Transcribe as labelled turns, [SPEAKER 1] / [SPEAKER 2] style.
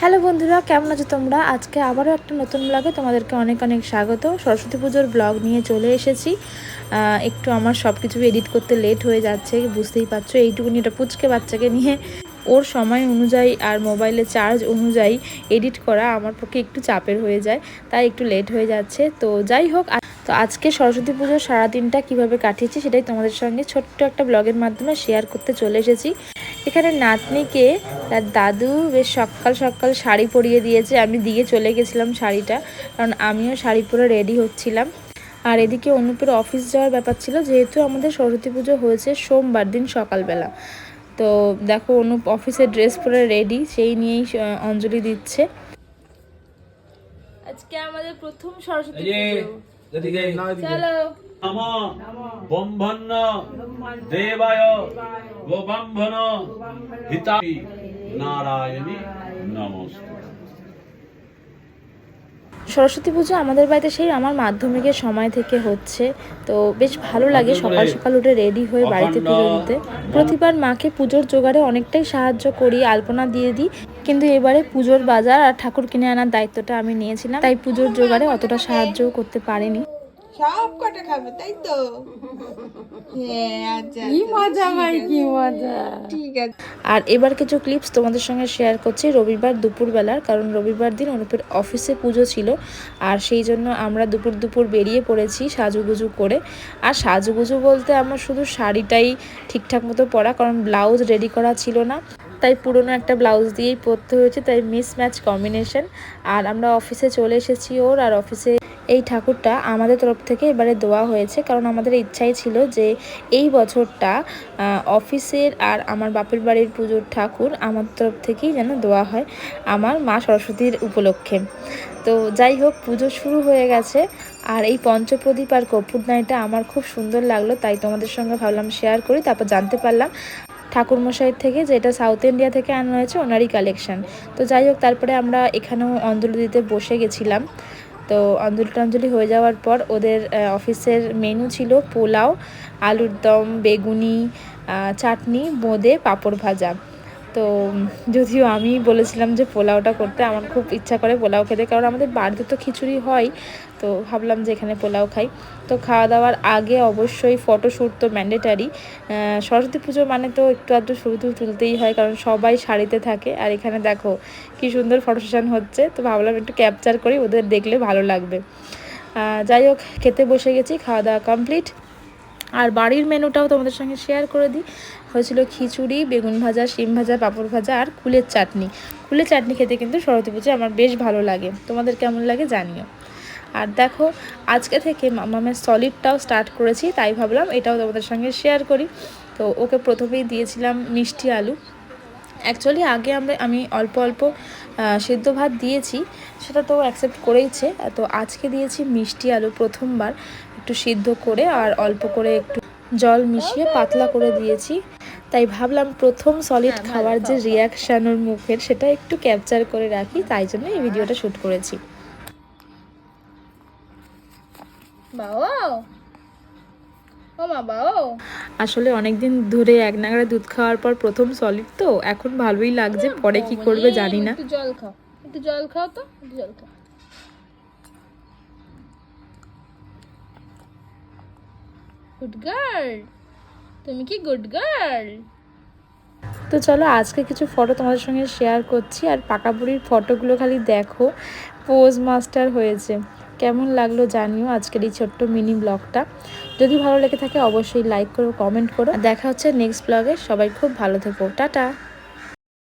[SPEAKER 1] Hello বন্ধুরা, কেমন আছো তোমরা? আজকে আবারও একটা নতুন ব্লগে তোমাদেরকে অনেক অনেক স্বাগত। সরস্বতী পুজোর ব্লগ নিয়ে চলে এসেছি। একটু আমার সব কিছু এডিট করতে লেট হয়ে যাচ্ছে, বুঝতেই পারছ। এইটুকুনি এটা পুচকে বাচ্চাকে নিয়ে ওর সময় অনুযায়ী আর মোবাইলে চার্জ অনুযায়ী এডিট করা আমার পক্ষে একটু চাপের হয়ে যায়, তাই একটু লেট হয়ে যাচ্ছে। তো যাই হোক তো আজকে সরস্বতী পুজোর সারাদিনটা কীভাবে কাটিয়েছি সেটাই তোমাদের সঙ্গে ছোট্ট একটা ব্লগের মাধ্যমে শেয়ার করতে চলে এসেছি। এখানে নাতনিকে তার দাদু বেশ সকাল সকাল শাড়ি পরিয়ে দিয়েছে। আমি দিয়ে চলে গেছিলাম শাড়িটা কারণ আমিও শাড়ি পরে রেডি হচ্ছিলাম। আর এদিকে অনুপের অফিস যাওয়ার ব্যাপার ছিল যেহেতু আমাদের সরস্বতী পুজো হয়েছে সোমবার দিন সকালবেলা। তো দেখো অনুপ অফিসের ড্রেস পরে রেডি সেই নিয়েই অঞ্জলি দিচ্ছে। আজকে আমাদের প্রথম সরস্বতী
[SPEAKER 2] এদিকে
[SPEAKER 1] চলো।
[SPEAKER 2] নম বম্ভন্ন দেবায় গোবম্ভন হিতাপি নারায়ণী নমস্তে।
[SPEAKER 1] সরস্বতী পুজো আমাদের বাড়িতে সেই আমার মাধ্যমিকের সময় থেকে হচ্ছে তো বেশ ভালো লাগে সকাল সকাল উঠে রেডি হয়ে বাড়িতে পুজো দিতে প্রতিবার মাকে পুজোর জোগাড়ে অনেকটাই সাহায্য করি আলপনা দিয়ে দিই কিন্তু এবারে পুজোর বাজার আর ঠাকুর কিনে আনার দায়িত্বটা আমি নিয়েছিলাম তাই পুজোর জোগাড়ে অতটা সাহায্য করতে পারিনি।
[SPEAKER 3] সব কটা খাবে তাই তো? হ্যাঁ আচ্ছা আছে।
[SPEAKER 1] আর এবার কিছু ক্লিপস তোমাদের সঙ্গে শেয়ার করছি রবিবার দুপুরবেলার কারণ রবিবার দিন অনুপের অফিসে পুজো ছিল আর সেই জন্য আমরা দুপুর দুপুর বেরিয়ে পড়েছি সাজুগুজু করে। আর সাজুগুজু বলতে আমার শুধু শাড়িটাই ঠিকঠাক মতো পরা কারণ ব্লাউজ রেডি করা ছিল না। তাই পুরনো একটা ব্লাউজ দিয়েই পরতে হয়েছে তাই মিস ম্যাচ কম্বিনেশন আর আমরা অফিসে চলে এসেছি ওর আর অফিসে এই ঠাকুরটা আমাদের তরফ থেকে এবারে দেওয়া হয়েছে। কারণ আমাদের ইচ্ছাই ছিল যে এই বছরটা অফিসের আর আমার বাপের বাড়ির পুজোর ঠাকুর আমার তরফ থেকেই যেন দেওয়া হয় আমার মা সরস্বতীর উপলক্ষে। তো যাই হোক, পুজো শুরু হয়ে গেছে। আর এই পঞ্চপ্রদীপ আর কপুরদানিটা আমার খুব সুন্দর লাগল, তাই তোমাদের সঙ্গে ভাবলাম শেয়ার করি, তারপর জানতে পারলাম ঠাকুরমশাইয়ের থেকে যেটা সাউথ ইন্ডিয়া থেকে আনা হয়েছে, ওনারই কালেকশন তো যাই হোক, তারপরে আমরা এখানেও অঞ্জলি দিতে বসে গেছিলাম। তো অঞ্জলি টঞ্জলি হয়ে যাওয়ার পর ওদের অফিসের মেনু ছিল পোলাও, আলুর দম, বেগুনি চাটনি বোঁদে পাঁপড় ভাজা। তো যদিও আমি বলেছিলাম যে পোলাওটা করতে আমার খুব ইচ্ছা করে পোলাও খেতে, কারণ আমাদের বাড়িতে তো খিচুড়ি হয়, তো ভাবলাম যে এখানে পোলাও খাই। তো খাওয়া দাওয়ার আগে অবশ্যই ফটোশ্যুট তো ম্যান্ডেটারি সরস্বতী পুজো মানে তো একটু আধটু টবি তুলতেই হয়, কারণ সবাই শাড়িতে থাকে। আর এখানে দেখো কি সুন্দর ফটো সেশন হচ্ছে, তো ভাবলাম একটু ক্যাপচার করি, ওদের দেখলে ভালো লাগবে। যাই হোক, খেতে বসে গেছি, খাওয়া দাওয়া কমপ্লিট আর বাড়ির মেনুটাও তোমাদের সঙ্গে শেয়ার করে দিই। হয়েছিল খিচুড়ি, বেগুন ভাজা, শিম ভাজা, পাঁপড় ভাজা আর কুলের চাটনি। কুলের চাটনি খেতে কিন্তু সরস্বতী পুজো আমার বেশ ভালো লাগে। তোমাদের কেমন লাগে জানিও। আর দেখো, আজকে থেকে মামামের সলিডটাও স্টার্ট করেছি, তাই ভাবলাম এটাও তোমাদের সঙ্গে শেয়ার করি। তো ওকে প্রথমেই দিয়েছিলাম মিষ্টি আলু। অ্যাকচুয়ালি আগে আমরা, আমি অল্প অল্প সেদ্ধ ভাত দিয়েছি, সেটা তো অ্যাকসেপ্ট করেইছে। তো আজকে দিয়েছি মিষ্টি আলু প্রথমবার। একটু সিদ্ধ করে আর অল্প করে একটু জল মিশিয়ে পাতলা করে দিয়েছি। তাই ভাবলাম প্রথম সলিড খাওয়ার যে রিয়াকশান ওর মুখের সেটা একটু ক্যাপচার করে রাখি। তাই জন্য এই ভিডিওটা শ্যুট করেছি।
[SPEAKER 4] বাও
[SPEAKER 1] আসলে অনেকদিন ধরে এক নাগারে দুধ খাওয়ার পর প্রথম সলিড তো এখন ভালোই লাগছে। পরে কি করবে জানি না।
[SPEAKER 4] জল খাও। একটু জল খাও তো জল খাও। গুড গার্ল তুমি কি গুড গার্ল
[SPEAKER 1] তো চলো, আজকে কিছু ফটো তোমাদের সঙ্গে শেয়ার করছি আর পাকাপুরির ফটোগুলো খালি দেখো। পোজ মাস্টার হয়েছে। কেমন লাগল জানিও আজকের এই ছোট্ট মিনি ব্লগটা যদি ভালো লেগে থাকে অবশ্যই লাইক করো কমেন্ট করো। দেখা হচ্ছে নেক্সট ব্লগে সবাই খুব ভালো থেকো। টাটা।